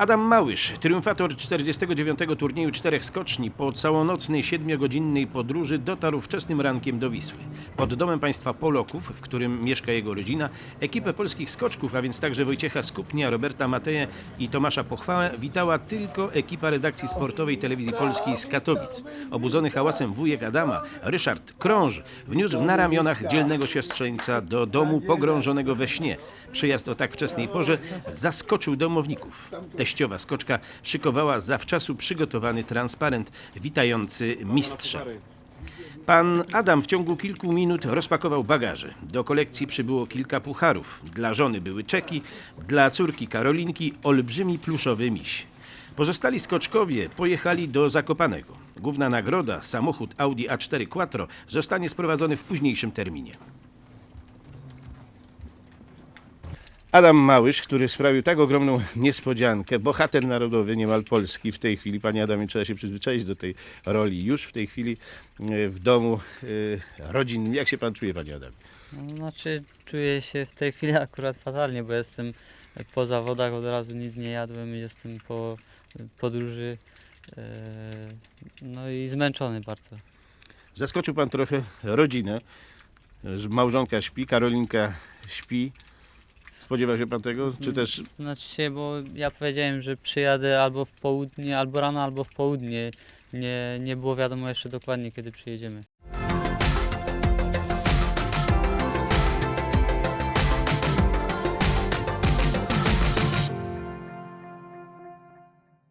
Adam Małysz, triumfator 49. turnieju czterech skoczni, po całonocnej siedmiogodzinnej podróży dotarł wczesnym rankiem do Wisły. Pod domem państwa Poloków, w którym mieszka jego rodzina, ekipę polskich skoczków, a więc także Wojciecha Skupnia, Roberta Mateje i Tomasza Pochwałę, witała tylko ekipa redakcji sportowej Telewizji Polskiej z Katowic. Obudzony hałasem wujek Adama, Ryszard Krąż, wniósł na ramionach dzielnego siostrzeńca do domu pogrążonego we śnie. Przyjazd o tak wczesnej porze zaskoczył domowników. Teściowa skoczka szykowała zawczasu przygotowany transparent witający mistrza. Pan Adam w ciągu kilku minut rozpakował bagaże. Do kolekcji przybyło kilka pucharów. Dla żony były czeki, dla córki Karolinki olbrzymi pluszowy miś. Pozostali skoczkowie pojechali do Zakopanego. Główna nagroda, samochód Audi A4 Quattro, zostanie sprowadzony w późniejszym terminie. Adam Małysz, który sprawił tak ogromną niespodziankę, bohater narodowy niemal Polski w tej chwili, panie Adamie, trzeba się przyzwyczaić do tej roli. Już w tej chwili e, w domu e, rodzinnym. Jak się pan czuje, panie Adamie? No, znaczy czuję się w tej chwili akurat fatalnie, bo jestem po zawodach, od razu nic nie jadłem, jestem po podróży e, no i zmęczony bardzo. Zaskoczył pan trochę rodzinę. Małżonka śpi, Karolinka śpi. Spodziewał się pan tego? Czy też Znaczy się, bo ja powiedziałem, że przyjadę albo w południe, albo rano, albo w południe. Nie, nie było wiadomo jeszcze dokładnie kiedy przyjedziemy.